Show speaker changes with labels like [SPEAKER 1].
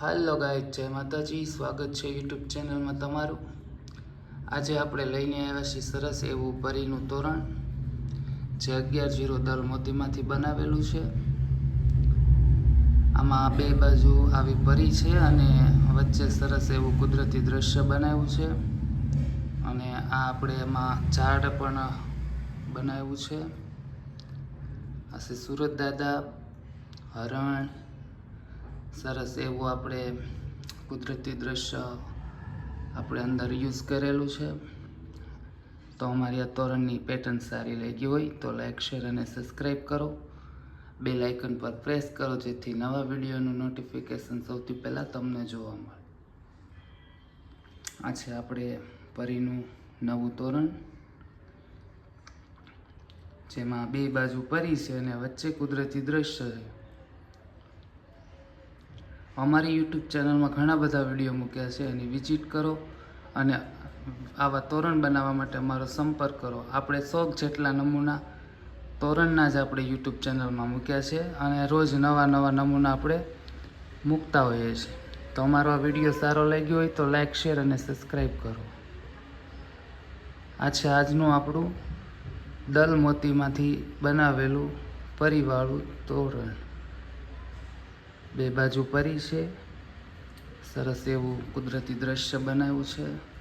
[SPEAKER 1] હાલો ગાય જય માતાજી, સ્વાગત છે યુટ્યુબ ચેનલમાં તમારું. આજે આપણે લઈને આવ્યા છીએ સરસ એવું પરીનું તોરણ. જે અગિયાર જીરો દલ મોતીમાંથી બનાવેલું છે. આમાં બે બાજુ આવી પરી છે અને વચ્ચે સરસ એવું કુદરતી દ્રશ્ય બનાવ્યું છે. અને આ આપણે એમાં ઝાડ પણ બનાવ્યું છે. આ સુરત દાદા હરણ સરસ એવું આપણે કુદરતી દ્રશ્ય આપણે અંદર યુઝ કરેલું છે. તો અમારી આ તોરણની પેટર્ન સારી લાગી હોય તો લાઇક શેર અને સબસ્ક્રાઈબ કરો. બે લાઇકન પર પ્રેસ કરો જેથી નવા વિડીયોનું નોટિફિકેશન સૌથી પહેલાં તમને જોવા મળે. આ છે આપણે પરીનું નવું તોરણ. જેમાં બે બાજુ પરી છે અને વચ્ચે કુદરતી દ્રશ્ય છે. અમારી યુટ્યુબ ચેનલમાં ઘણા બધા વીડિયો મૂક્યા છે, એની વિઝિટ કરો અને આવા તોરણ બનાવવા માટે અમારો સંપર્ક કરો. આપણે સો જેટલા નમૂના તોરણના જ આપણે યુટ્યુબ ચેનલમાં મૂક્યા છે અને રોજ નવા નવા નમૂના આપણે મૂકતા હોઈએ છીએ. તો અમારો આ વીડિયો સારો લાગ્યો હોય તો લાઇક શેર અને સબસ્ક્રાઈબ કરો. આ છે આજનું આપણું દલ મોતીમાંથી બનાવેલું પરિવાળું તોરણ. બે બાજુ પરી છે. સરસ એવું કુદરતી દ્રશ્ય બનાવ્યું છે.